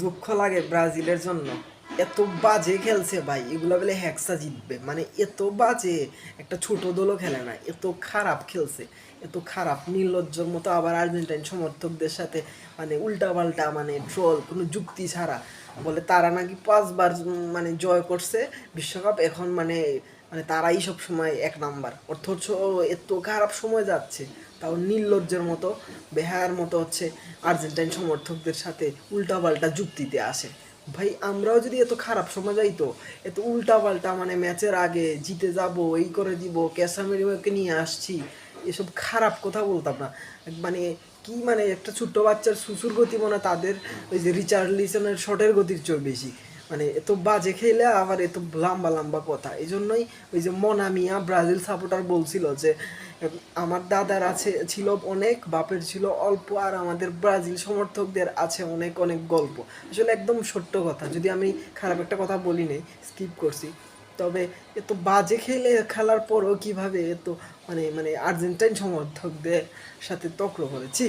দুঃখ লাগে ব্রাজিলের জন্য। এত বাজে খেলছে ভাই, এগুলো বলে হ্যাকসা জিতবে। মানে এত বাজে, একটা ছোট দলও খেলে না, এত খারাপ খেলছে। এত খারাপ, নির্লজ্জর মতো আবার আর্জেন্টাইন সমর্থকদের সাথে মানে উল্টাপাল্টা মানে ট্রল, কোনো যুক্তি ছাড়া। বলে তারা নাকি পাঁচবার মানে জয় করছে বিশ্বকাপ, এখন মানে মানে তারাই সব সময় এক নাম্বার। অথচ এত খারাপ সময় যাচ্ছে, তাও নির্লজ্জের মতো, বেহায়ার মতো হচ্ছে আর্জেন্টাইন সমর্থকদের সাথে উল্টাপাল্টা যুক্তিতে আসে। ভাই, আমরাও যদি এত খারাপ সময় যাইতো এত উল্টাপাল্টা মানে ম্যাচের আগে জিতে যাব, এই করে দিব ক্যাসামেরিওকে নিয়ে আসছি, এসব খারাপ কথা বলতাম না। মানে কি মানে একটা ছোট্ট বাচ্চার সুসুর গতি মনে তাদের, ওই যে রিচার্ড লিসনের শটের গতির চেয়ে বেশি। মানে এত বাজে খেলে আবার এত লম্বা লম্বা কথা। এই জন্যই ওই যে মনামিয়া ব্রাজিল সাপোর্টার বলছিল যে, আমার দাদার আছে, ছিল অনেক, বাপের ছিল অল্প, আর আমাদের ব্রাজিল সমর্থকদের আছে অনেক অনেক গল্প। আসলে একদম সত্য কথা। যদি আমি খারাপ একটা কথা বলি নেই স্কিপ করছি। তবে এত বাজে খেলে খেলার পরও কীভাবে এত মানে মানে আর্জেন্টাইন সমর্থকদের সাথে তক্র করেছি